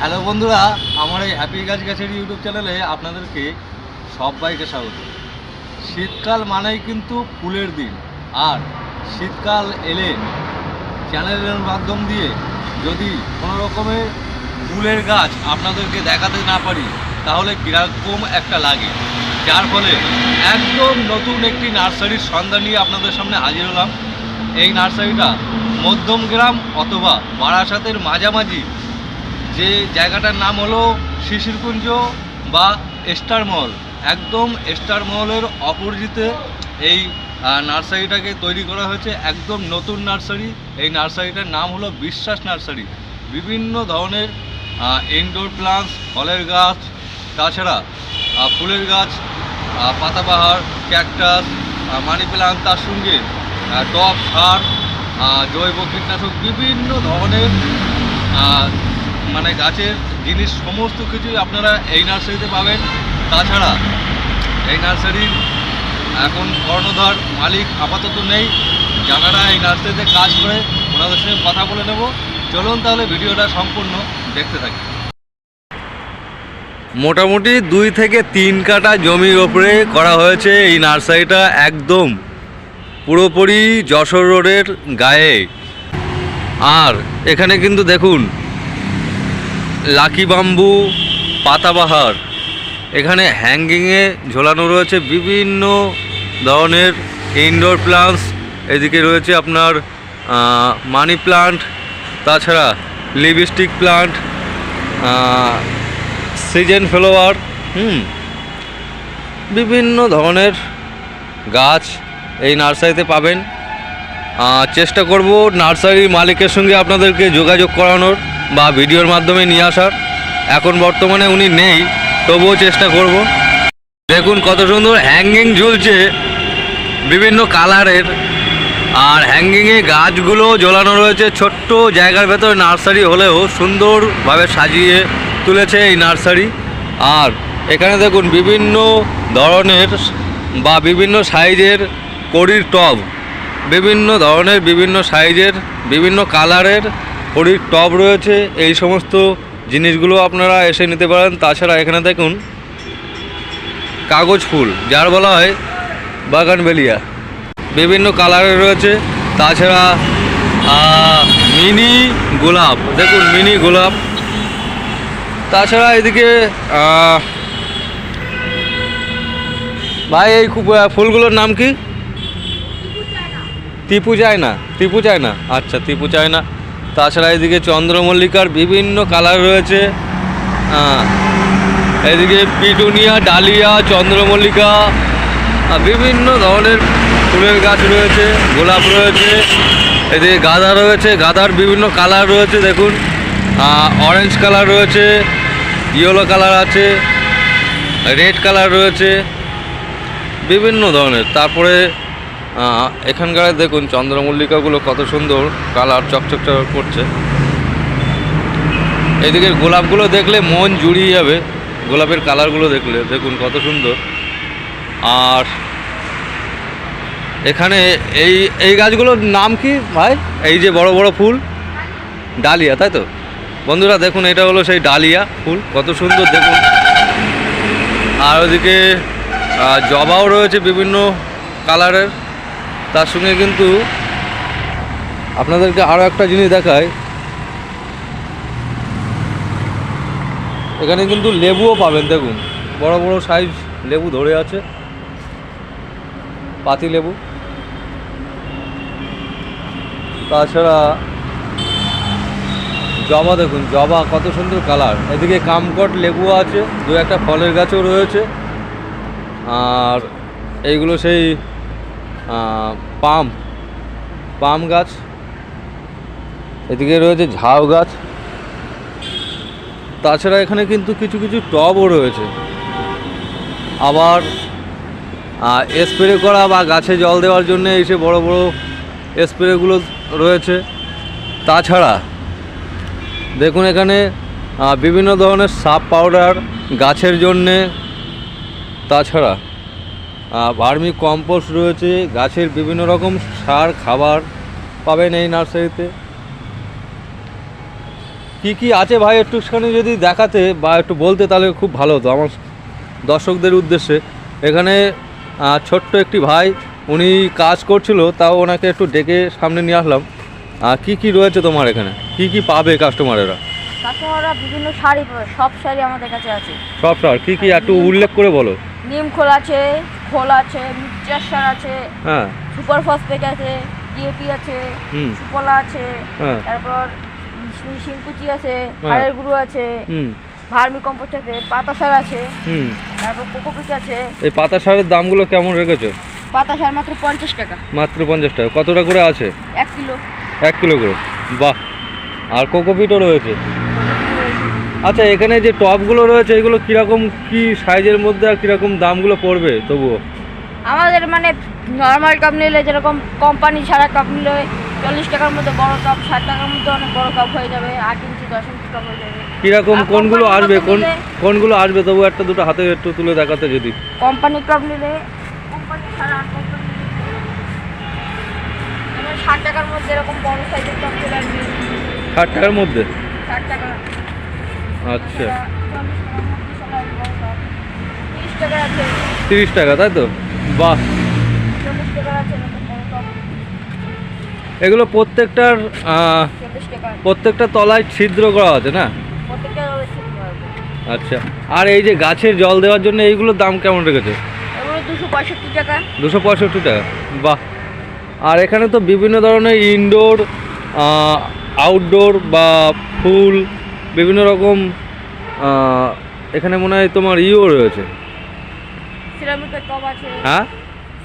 Hello বন্ধুরা, আমার এই হ্যাপি গাছ গাছের ইউটিউব চ্যানেলে আপনাদেরকে সবাইকে স্বাগত। শীতকাল মানেই কিন্তু ফুলের দিন। আর শীতকাল এলে চ্যানেলের মাধ্যম দিয়ে যদি কোনো রকমের ফুলের গাছ আপনাদেরকে দেখাতে না পারি, তাহলে কীরকম একটা লাগে? যার ফলে একদম নতুন একটি নার্সারির সন্ধান নিয়ে আপনাদের সামনে হাজির হলাম। এই নার্সারিটা মধ্যমগ্রাম অথবা বারাসাতের মাঝামাঝি যে জায়গাটার নাম হলো শিশিরকুঞ্জ বা স্টার মহল একদম স্টার মহলের অপোজিটে এই নার্সারিটাকে তৈরি করা হয়েছে। একদম নতুন নার্সারি। এই নার্সারিটার নাম হলো বিশ্বাস নার্সারি। বিভিন্ন ধরনের ইনডোর প্লান্টস ফলের গাছ, তাছাড়া ফুলের গাছ পাতাবাহার ক্যাকটাস মানি প্লান্ট তার সঙ্গে টব, সার জৈব কীটনাশক, বিভিন্ন ধরনের মানে গাছের জিনিস সমস্ত কিছুই আপনারা এই নার্সারিতে পাবেন। তাছাড়া এই নার্সারির এখন কর্ণধার মালিক আপাতত নেই। যারা এই নার্সারিতে কাজ করে, ওনাদের সঙ্গে কথা বলে নেব। চলুন তাহলে ভিডিওটা সম্পূর্ণ দেখতে থাকি। মোটামুটি দুই থেকে তিন কাটা জমির ওপরে করা হয়েছে এই নার্সারিটা একদম পুরোপুরি যশোর রোডের গায়ে। আর এখানে কিন্তু দেখুন লাকি বাম্বু পাতাবাহার এখানে হ্যাঙ্গিংয়ে ঝোলানো রয়েছে বিভিন্ন ধরনের ইনডোর প্লান্টস এদিকে রয়েছে আপনার মানি প্লান্ট, তাছাড়া লিপস্টিক প্লান্ট সিজন ফ্লোয়ার হুম, বিভিন্ন ধরনের গাছ এই নার্সারিতে পাবেন। চেষ্টা করব নার্সারির মালিকের সঙ্গে আপনাদেরকে যোগাযোগ করানোর। বা ভিডিওর মাধ্যমে নিয়ে আসার। এখন বর্তমানে উনি নেই, তবুও চেষ্টা করব। দেখুন কত সুন্দর হ্যাঙ্গিং ঝুলছে বিভিন্ন কালারের। আর হ্যাঙ্গিংয়ে গাছগুলো ঝোলানো রয়েছে, ছোট্ট জায়গার ভেতরে নার্সারি হলেও সুন্দরভাবে সাজিয়ে তুলেছে এই নার্সারি। আর এখানে দেখুন বিভিন্ন ধরনের বা বিভিন্ন সাইজের কড়ির টব। বিভিন্ন ধরনের, বিভিন্ন সাইজের, বিভিন্ন কালারের কড়ির টব রয়েছে, এই সমস্ত জিনিসগুলো আপনারা এসে নিতে পারেন। তাছাড়া এখানে দেখুন, কাগজ ফুল, যার বলা হয় বাগানবেলিয়া। বিভিন্ন কালারের রয়েছে। তাছাড়া মিনি গোলাপ, দেখুন, মিনি গোলাপ। তাছাড়া এদিকে ভাই, এই ফুলগুলোর নাম কি? টিপু চায় না টিপু চায় না আচ্ছা টিপু চায় না তাছাড়া এদিকে চন্দ্রমল্লিকার বিভিন্ন কালার রয়েছে। এদিকে পিটুনিয়া, ডালিয়া, চন্দ্রমল্লিকা বিভিন্ন ধরনের ফুলের গাছ রয়েছে, গোলাপ রয়েছে, এদিকে গাঁদা রয়েছে, গাঁদার বিভিন্ন কালার রয়েছে, দেখুন। অরেঞ্জ কালার রয়েছে ইয়েলো কালার আছে রেড কালার রয়েছে, বিভিন্ন ধরনের। তারপরে এখানকার দেখুন চন্দ্রমল্লিকাগুলো কত সুন্দর কালার চকচক করছে। এদিকের গোলাপগুলো দেখলে মন জুড়িয়ে যাবে, গোলাপের কালারগুলো দেখলে, দেখুন কত সুন্দর। আর এখানে এই এই গাছগুলোর নাম কি ভাই? এই যে বড় বড় ফুল, ডালিয়া, তাই তো? বন্ধুরা দেখুন, এটা হলো সেই ডালিয়া ফুল, কত সুন্দর দেখুন। আর ওদিকে জবাও রয়েছে বিভিন্ন কালারের। তার সঙ্গে কিন্তু আপনাদেরকে আরও একটা জিনিস দেখায় এখানে কিন্তু লেবুও পাবেন, দেখুন। বড় বড় সাইজ লেবু ধরে আছে। পাতি লেবু। তাছাড়া জবা দেখুন, জবা কত সুন্দর কালার এদিকে কামকট লেবু আছে, দু একটা ফলের গাছও রয়েছে। আর এইগুলো সেই পাম পাম গাছ। এদিকে রয়েছে ঝাউ গাছ। তাছাড়া এখানে কিন্তু কিছু কিছু টবও রয়েছে। আবার স্প্রে করা বা গাছে জল দেওয়ার জন্য এই সে বড় বড় স্প্রেগুলো রয়েছে। তাছাড়া, দেখুন এখানে বিভিন্ন ধরনের সাপ পাউডার গাছের জন্যে। তাছাড়া ভার্মি কম্পোস্ট রয়েছে, গাছের বিভিন্ন রকম সার, খাবার পাবেন এই নার্সারিতে। কি কি আছে ভাই একটুখানি যদি দেখাতে বা একটু বলতে তাহলে খুব ভালো হতো আমার দর্শকদের উদ্দেশ্যে। এখানে ছোট্ট একটি ভাই, উনি কাজ করছিল, তাও ওনাকে একটু ডেকে সামনে নিয়ে আসলাম। আর কি কি রয়েছে তোমার এখানে? কি কি পাবে কাস্টমারেরা কাস্টমাররা বিভিন্ন শাড়ি সব শাড়ি আমাদের কাছে আছে। সব স্যার কি কি একটু উল্লেখ করে বলো? নিম খোল আছে খোল আছে মিক্সচার সার আছে হ্যাঁ। সুপার ফসফেট আছে ডিএপি আছে সুপলা আছে হ্যাঁ। তারপর শিংকুচি আছে হ্যাঁ। হাড়ের গুঁড়ো আছে হুম। ভার্মি কম্পোস্ট আছে পাতা সার আছে হুম। তারপর কোকোপিট আছে। এই পাতা সারের দামগুলো কেমন রেখেছো? পাতা সার মাত্র পঞ্চাশ টাকা। মাত্র পঞ্চাশ টাকা। কতটা করে আছে? এক কিলো। এক কিলো করে। বাহ। আর কোকোপিটও রয়েছে। আচ্ছা এখানে যে টপগুলো রয়েছে এগুলো কীরকম কি সাইজের মধ্যে আর কীরকম দামগুলো পড়বে তবুও? আমাদের মানে নর্মাল কাপ নিলে যেরকম কোম্পানি ছাড়া কাপ নিলে চল্লিশ টাকার মধ্যে বড় কাপ ষাট টাকার মধ্যে অনেক বড় কাপ হয়ে যাবে আট ইঞ্চি দশ ইঞ্চি কাপ হয়ে যাবে। কীরকম কোনগুলো আসবে? কোন কোনগুলো আসবে? তবু একটা দুটো হাতে একটু তুলে দেখাতে যদি। কোম্পানি কাপ নিলে কোম্পানি ছাড়া ষাট টাকার মধ্যে এরকম বড় সাইজের কাপ চলে আসবে। ষাট টাকার মধ্যে? ষাট টাকা। আচ্ছা। তিরিশ টাকা তাই তো? বাহ। এগুলো প্রত্যেকটার প্রত্যেকটা তলায় ছিদ্র করা আছে না? আচ্ছা। আর এই যে গাছের জল দেওয়ার জন্য এইগুলোর দাম কেমন রেখেছে? দুশো পঁয়ষট্টি টাকা। বাহ। আর এখানে তো বিভিন্ন ধরনের ইনডোর আউটডোর বা ফুল বিভিন্ন রকম এখানে মনে হয় তোমার ইও রয়েছে। সিরামিকের আছে। হ্যাঁ?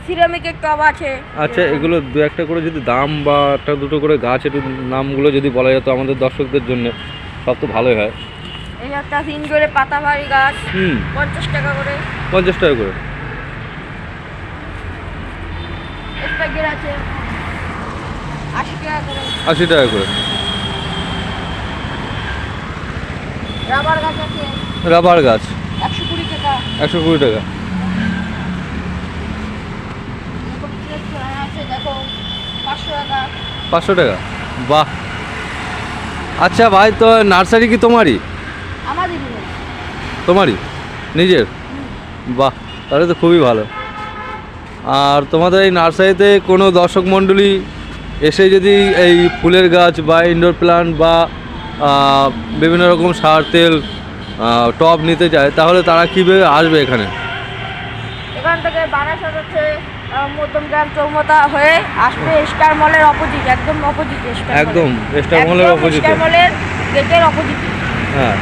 সিরামিকের আছে। আচ্ছা এগুলো দু একটা করে যদি দাম বা একটা দুটো করে গাছ একটু নামগুলো যদি বলা যেত আমাদের দর্শকদের জন্য সব তো ভালোই হয়। এই একটা পাতাবাড়ি গাছ হুম। পঞ্চাশ টাকা করে। পঞ্চাশ টাকা করে। আছে। আশি টাকা করে। আশি টাকা করে। রাবার গাছ আছে? রাবার গাছ। একশো কুড়ি টাকা। একশো কুড়ি টাকা। পাঁচশো টাকা। বাহ। আচ্ছা ভাই তো নার্সারি কি তোমারই? তোমারই? নিজের? বাহ তাহলে তো খুবই ভালো। আর তোমাদের এই নার্সারিতে কোনো দর্শক মণ্ডলী এসে যদি এই ফুলের গাছ বা ইনডোর প্লান্ট বা বিভিন্ন রকম সার তেল টব নিতে চায় তাহলে তারা কীভাবে আসবে এখানে? এখান থেকে বারাসাত হচ্ছে মধ্যমগ্রাম চৌমতা হয়ে আসবে স্টার মলের অপোজিট একদম অপোজিট একদম স্টার মলের অপোজিটে। স্টার মলের গেটের অপোজিটে। হ্যাঁ।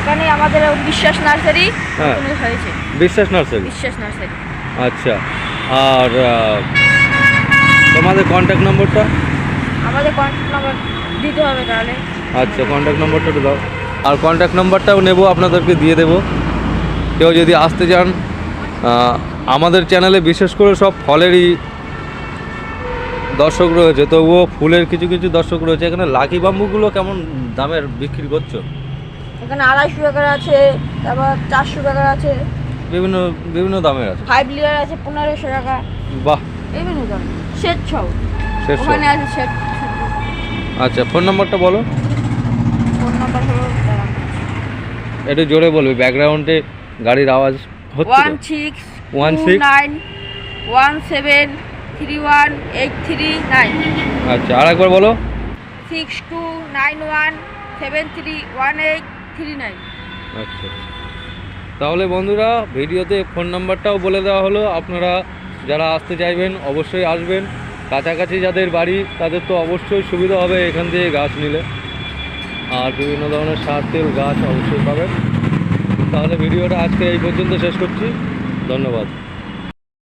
এখানে আমাদের বিশ্বাস নার্সারি হ্যাঁ। হয়েছে। বিশ্বাস নার্সারি? বিশ্বাস নার্সারি। আচ্ছা আর তোমাদের কন্ট্যাক্ট নম্বরটা আমাদের কন্ট্যাক্ট নাম্বার দিতে হবে তাহলে। আচ্ছা কন্ট্যাক্ট নম্বরটা একটু দাও। আর কন্ট্যাক্ট নম্বরটাও নেব আপনাদেরকে দিয়ে দেব। কেউ যদি আসতে চান আমাদের চ্যানেলে বিশেষ করে সব ফলেরই দর্শক রয়েছে তবুও ফুলের কিছু কিছু দর্শক রয়েছে। এখানে লাকি বাম্বুগুলো কেমন দামের বিক্রি করছ? এখানে আড়াইশো টাকার আছে তারপর চারশো টাকার আছে। বিভিন্ন বিভিন্ন দামের আছে। ফাইভ লিটার আছে পনেরোশো টাকা। বাহ। বিভিন্ন দাম। সেট ছৌ শেষ ওখানে আছে সেট। আচ্ছা ফোন নাম্বারটা বলো। ফোন নাম্বার হলো একটু জোরে বলবে ব্যাকগ্রাউন্ডে গাড়ির আওয়াজ হচ্ছে one six one six? Nine one seven three one eight three nine আচ্ছা আর একবার বলো। Six two nine one seven three one eight three nine আচ্ছা তাহলে বন্ধুরা ভিডিওতে ফোন নাম্বারটাও বলে দেওয়া হলো। আপনারা যারা আসতে চাইবেন অবশ্যই আসবেন। কাছাকাছি যাদের বাড়ি, তাদের তো অবশ্যই সুবিধা হবে এখান থেকে গাছ নিলে। আর বিভিন্ন ধরনের সার তেল, গাছ অবশ্যই পাবেন। তাহলে ভিডিওটা আজকে এই পর্যন্ত শেষ করছি। ধন্যবাদ।